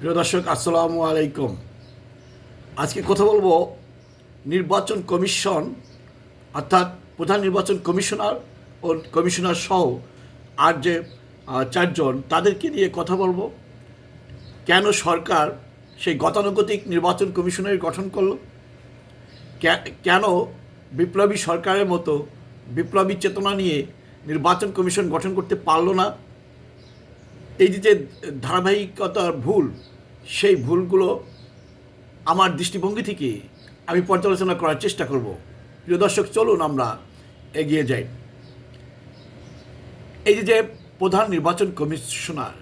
প্রিয় দর্শক, আসসালামু আলাইকুম। আজকে কথা বলব নির্বাচন কমিশন, অর্থাৎ প্রধান নির্বাচন কমিশনার ও কমিশনার সহ আর যে চারজন, তাদেরকে নিয়ে কথা বলব। কেন সরকার সেই গতানুগতিক নির্বাচন কমিশনের গঠন করল? কেন বিপ্লবী সরকারের মতো বিপ্লবী চেতনা নিয়ে নির্বাচন কমিশন গঠন করতে পারল না? এই যে ধারাবাহিকতার ভুল, সেই ভুলগুলো আমার দৃষ্টিভঙ্গি থেকে আমি পর্যালোচনা করার চেষ্টা করব। প্রিয় দর্শক, চলুন আমরা এগিয়ে যাই। এই যে প্রধান নির্বাচন commissioner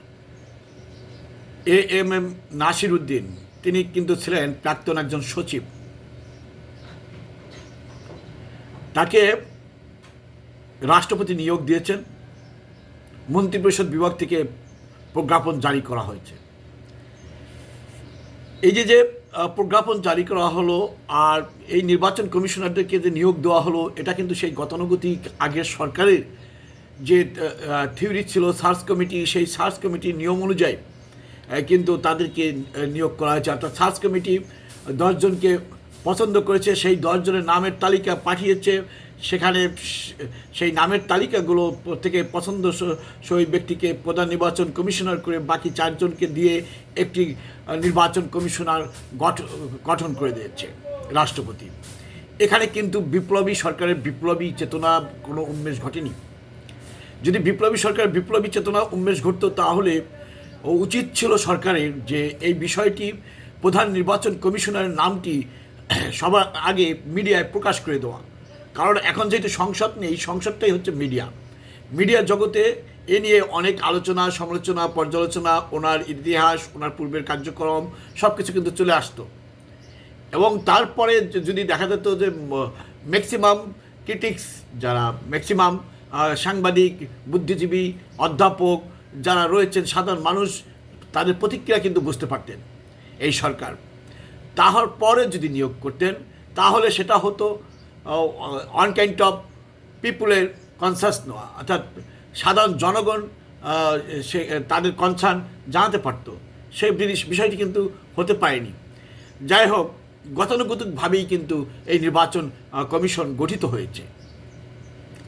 A M M Nasir Uddin তিনি কিন্তু ছিলেন প্রাক্তন একজন সচিব। তাকে রাষ্ট্রপতি নিয়োগ দিয়েছেন। মন্ত্রিপরিষদ বিভাগ থেকে প্রজ্ঞাপন জারি করা হয়েছে। এই যে যে প্রজ্ঞাপন জারি করা হলো আর এই নির্বাচন কমিশনারদেরকে যে নিয়োগ দেওয়া হলো, এটা কিন্তু সেই গতানুগতিক আগের সরকারের যে থিওরি ছিল, সার্চ কমিটি, সেই সার্চ কমিটির নিয়ম অনুযায়ী কিন্তু তাদেরকে নিয়োগ করা হয়েছে। অর্থাৎ সার্চ কমিটি দশজনকে পছন্দ করেছে, সেই দশজনের নামের তালিকা পাঠিয়েছে সেখানে সেই নামের তালিকাগুলো থেকে পছন্দ সই ব্যক্তিকে প্রধান নির্বাচন কমিশনার করে বাকি চারজনকে দিয়ে একটি নির্বাচন কমিশনার গঠ- গঠন করে দিয়েছে রাষ্ট্রপতি। এখানে কিন্তু বিপ্লবী সরকারের বিপ্লবী চেতনা কোনো উন্মেষ ঘটেনি। যদি বিপ্লবী সরকার বিপ্লবী চেতনা উন্মেষ ঘটত তাহলে উচিত ছিল সরকারের যে এই বিষয়টি প্রধান নির্বাচন কমিশনারের নামটি সবার আগে মিডিয়ায় প্রকাশ করে দেওয়া। কারণ এখন যেহেতু সংসদ নেই সংসদটাই হচ্ছে মিডিয়া। মিডিয়া জগতে এ নিয়ে অনেক আলোচনা, সমালোচনা, পর্যালোচনা, ওনার ইতিহাস, ওনার পূর্বের কার্যক্রম সব কিছু কিন্তু চলে আসতো। এবং তারপরে যদি দেখা যেত যে ম্যাক্সিমাম ক্রিটিক্স যারা, ম্যাক্সিমাম সাংবাদিক, বুদ্ধিজীবী, অধ্যাপক যারা রয়েছেন, সাধারণ মানুষ, তাদের প্রতিক্রিয়া কিন্তু বুঝতে পারতেন এই সরকার। তাহার পরে যদি নিয়োগ করতেন, তাহলে সেটা হতো অন কাইন্ড অফ পিপুলের কনসাস নেওয়া অর্থাৎ সাধারণ জনগণ সে, তাদের কনসার্ন জানাতে পারতো। সেই জিনিস- বিষয়টি কিন্তু হতে পারেনি। যাই হোক, গতানুগতিকভাবেই কিন্তু এই নির্বাচন কমিশন গঠিত হয়েছে।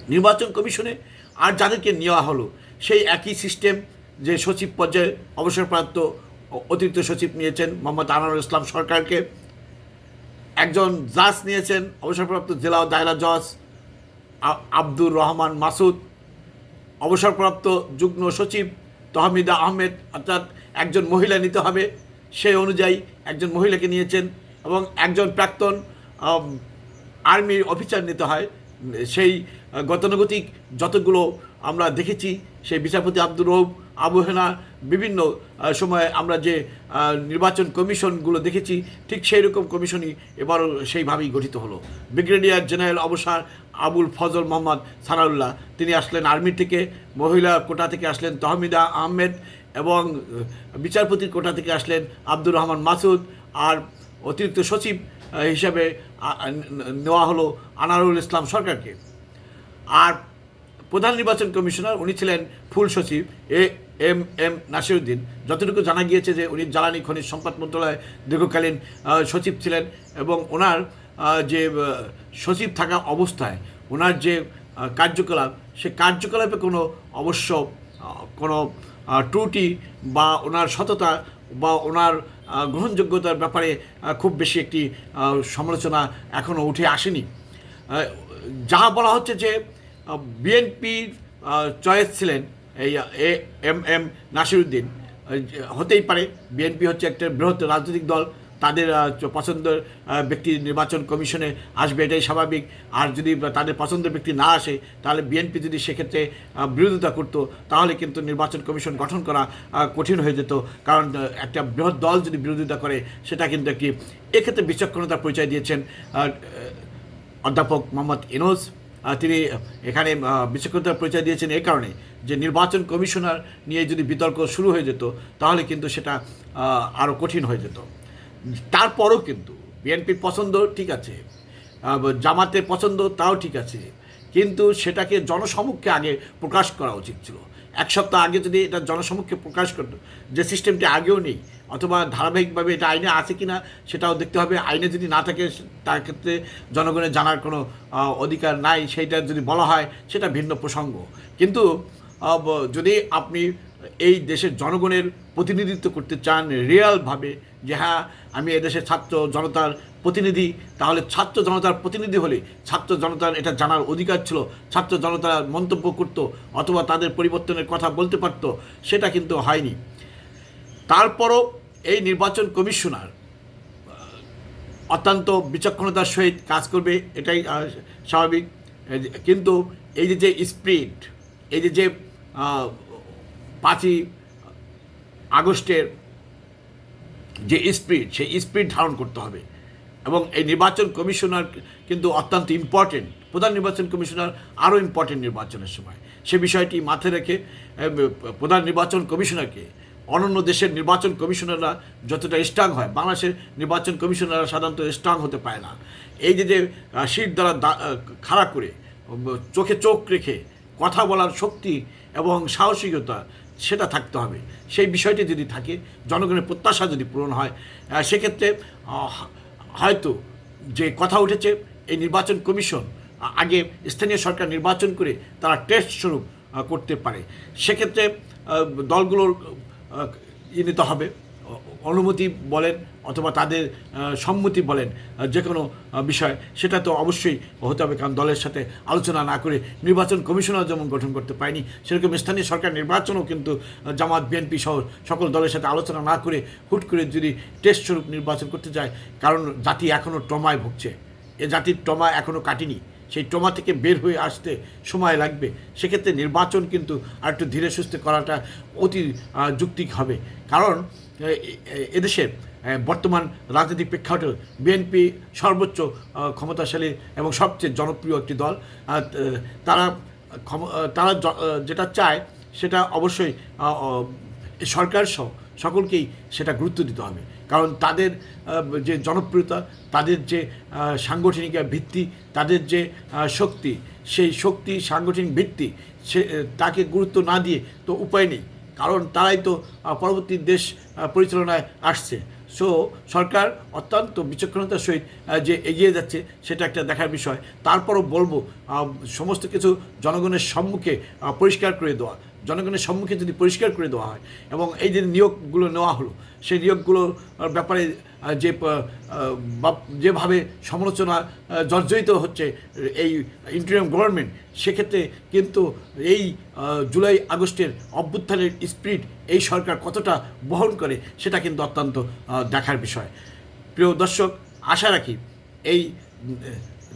নির্বাচন কমিশনে আর যাদেরকে নেওয়া হলো, সেই একই সিস্টেম যে সচিব পর্যায়ে অবসরপ্রাপ্ত অতিরিক্ত সচিব নিয়েছেন মোহাম্মদ আনারুল ইসলাম সরকারকে একজন জাজ নিয়েছেন, অবসরপ্রাপ্ত জেলা দায়রা জজ আব্দুর রহমান মাসুদ, অবসরপ্রাপ্ত যুগ্ম সচিব তহমিদা আহমেদ, অর্থাৎ একজন মহিলা নিতে হবে। সেই অনুযায়ী একজন মহিলাকে নিয়েছেন এবং একজন প্রাক্তন আর্মির অফিসার নিতে হয়। সেই গতানুগতিক যতগুলো আমরা দেখেছি, সেই বিচারপতি আব্দুর রৌফ আবু হেনা বিভিন্ন সময়ে আমরা যে নির্বাচন কমিশনগুলো দেখেছি, ঠিক সেই রকম কমিশনই এবারও সেইভাবেই গঠিত হলো। ব্রিগেডিয়ার জেনারেল অবসর আবুল ফজল মোহাম্মদ সানাউল্লাহ, তিনি আসলেন আর্মি থেকে, মহিলা কোটা থেকে আসলেন তহমিদা আহমেদ এবং বিচারপতির কোটা থেকে আসলেন আব্দুর রহমান মাসুদ আর অতিরিক্ত সচিব হিসাবে নেওয়া হলো আনারুল ইসলাম সরকারকে। আর প্রধান নির্বাচন কমিশনার উনি ছিলেন ফুল সচিব, এ এম এম নাসিরুদ্দিন। যতটুকু জানা গিয়েছে যে উনি জ্বালানি খনিজ সম্পদ মন্ত্রণালয়ে দীর্ঘকালীন সচিব ছিলেন এবং ওনার যে সচিব থাকা অবস্থায় ওনার যে কার্যকলাপ, সে কার্যকলাপে কোনো অবশ্য কোনো ত্রুটি বা ওনার সততা বা ওনার গ্রহণযোগ্যতার ব্যাপারে খুব বেশি একটি সমালোচনা এখনও উঠে আসেনি। যা বলা হচ্ছে যে বিএনপির চয়েস ছিলেন এই, এ, এম এম নাসিরুদ্দিন হতেই পারে, বিএনপি হচ্ছে একটা বৃহৎ রাজনৈতিক দল, তাদের পছন্দের ব্যক্তি নির্বাচন কমিশনে আসবে, এটাই স্বাভাবিক, আর যদি তাদের পছন্দের ব্যক্তি না আসে, তাহলে বিএনপি যদি সেক্ষেত্রে বিরোধিতা করতো, তাহলে কিন্তু নির্বাচন কমিশন গঠন করা কঠিন হয়ে যেত, কারণ একটা বৃহৎ দল যদি বিরোধিতা করে, সেটা কিন্তু একটি, এক্ষেত্রে বিচক্ষণতার পরিচয় দিয়েছেন অধ্যাপক মোহাম্মদ ইনোজ তিনি এখানে বিচক্ষণতার পরিচয় দিয়েছেন এই কারণে যে নির্বাচন কমিশনার নিয়ে যদি বিতর্ক শুরু হয়ে যেত, তাহলে কিন্তু সেটা আরও কঠিন হয়ে যেত। তারপরও কিন্তু বিএনপির পছন্দ ঠিক আছে জামাতের পছন্দ তাও ঠিক আছে, কিন্তু সেটাকে জনসমক্ষে আগে প্রকাশ করা উচিত ছিল। এক সপ্তাহ আগে যদি এটা জনসমক্ষে প্রকাশ করতো, যে সিস্টেমটি আগেও নেই অথবা ধারাবাহিকভাবে এটা আইনে আছে কি না সেটাও দেখতে হবে। আইনে যদি না থাকে, তার ক্ষেত্রে জনগণের জানার কোনো অধিকার নাই, সেইটা যদি বলা হয়, সেটা ভিন্ন প্রসঙ্গ। কিন্তু যদি আপনি এই দেশের জনগণের প্রতিনিধিত্ব করতে চান রিয়ালভাবে, যে হ্যাঁ আমি এদেশের ছাত্র জনতার প্রতিনিধি, তাহলে ছাত্র জনতার প্রতিনিধি হলে ছাত্র জনতার এটা জানার অধিকার ছিল। ছাত্র জনতা মন্তব্য করতো অথবা তাদের পরিবর্তনের কথা বলতে পারতো, সেটা কিন্তু হয়নি। তারপরও এই নির্বাচন কমিশনার অত্যন্ত বিচক্ষণতার সহিত কাজ করবে, এটাই স্বাভাবিক। কিন্তু এই যে যে স্পিরিট, এই যে যে পাঁচই আগস্টের যে স্পিড সেই স্পিড ধারণ করতে হবে। এবং এই নির্বাচন কমিশনার কিন্তু অত্যন্ত ইম্পর্টেন্ট প্রধান নির্বাচন কমিশনার আরও ইম্পর্টেন্ট নির্বাচনের সময়। সে বিষয়টি মাথায় রেখে প্রধান নির্বাচন কমিশনারকে অন্যান্য দেশের নির্বাচন কমিশনাররা যতটা স্ট্রং হয়, বাংলাদেশের নির্বাচন কমিশনাররা সাধারণত স্ট্রং হতে পারে না। এই যে যে শীত দ্বারা খাড়া করে চোখে চোখ রেখে কথা বলার শক্তি এবং সাহসিকতা সেটা থাকতে হবে। সেই বিষয়টি যদি থাকে, জনগণের প্রত্যাশা যদি পূরণ হয় সেক্ষেত্রে হয়তো যে কথা উঠেছে, এই নির্বাচন কমিশন আগে স্থানীয় সরকার নির্বাচন করে তারা টেস্ট স্বরূপ করতে পারে। সেক্ষেত্রে দলগুলোর আহ, ই নিতে হবে। অনুমতি বলেন অথবা তাদের সম্মতি বলেন যে কোনো বিষয় সেটা তো অবশ্যই হতে হবে। কারণ দলের সাথে আলোচনা না করে নির্বাচন কমিশনার যেমন গঠন করতে পারেনি সেরকম স্থানীয় সরকার নির্বাচনও কিন্তু জামাত বিএনপি সহ সকল দলের সাথে আলোচনা না করে হুট করে যদি টেস্ট স্বরূপ নির্বাচন করতে যায় কারণ জাতি এখনও ট্রমায় ভুগছে। এ জাতির ট্রমা এখনও কাটেনি। সেই ট্রমা থেকে বের হয়ে আসতে সময় লাগবে। সেক্ষেত্রে নির্বাচন কিন্তু আর একটু ধীরে সুস্থে করাটা অতি যুক্তিক হবে। কারণ এ- এ- এদেশের আহ, বর্তমান রাজনৈতিক প্রেক্ষাপটে বিএনপি সর্বোচ্চ ক্ষমতাশালী এবং সবচেয়ে জনপ্রিয় একটি দল। তারা তারা যেটা চায় সেটা অবশ্যই সরকার সহ সকলকেই সেটা গুরুত্ব দিতে হবে। কারণ তাদের যে জনপ্রিয়তা, তাদের যে সাংগঠনিক ভিত্তি, তাদের যে শক্তি, সেই শক্তি, সাংগঠনিক ভিত্তি, সে তাকে গুরুত্ব না দিয়ে তো উপায় নেই। কারণ তারাই তো পরবর্তী দেশ পরিচালনায় আসছে। সো, সরকার অত্যন্ত বিচক্ষণতার সহিত যে এগিয়ে যাচ্ছে, সেটা একটা দেখার বিষয়। তারপরও বলব সমস্ত কিছু জনগণের সম্মুখে পরিষ্কার করে দেওয়া। জনগণের সম্মুখে যদি পরিষ্কার করে দেওয়া হয় এবং এই যে নিয়োগগুলো নেওয়া হলো, সেই নিয়োগগুলোর ব্যাপারে যে যেভাবে সমালোচনা জর্জরিত হচ্ছে এই ইন্টারিয়াম গভর্নমেন্ট সেক্ষেত্রে কিন্তু এই জুলাই আগস্টের অভ্যুত্থানের স্পিরিট এই সরকার কতটা বহন করে, সেটা কিন্তু অত্যন্ত দেখার বিষয়। প্রিয় দর্শক, আশা রাখি এই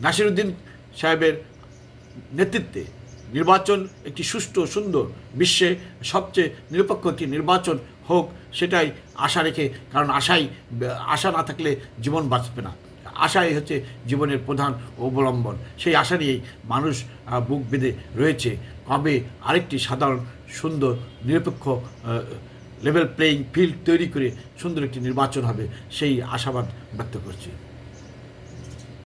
নাসিরুদ্দিন সাহেবের নেতৃত্বে নির্বাচন একটি সুষ্ঠু, সুন্দর বিশ্বে সবচেয়ে নিরপেক্ষ একটি নির্বাচন হোক, সেটাই আশা রেখে, কারণ আশাই, আশা না থাকলে জীবন বাঁচবে না। আশাই হচ্ছে জীবনের প্রধান অবলম্বন। সেই আশা নিয়েই মানুষ বুক বেঁধে রয়েছে। কবে আরেকটি সাধারণ, সুন্দর, নিরপেক্ষ লেভেল প্লেয়িং ফিল্ড তৈরি করে সুন্দর একটি নির্বাচন হবে, সেই আশাবাদ ব্যক্ত করছি।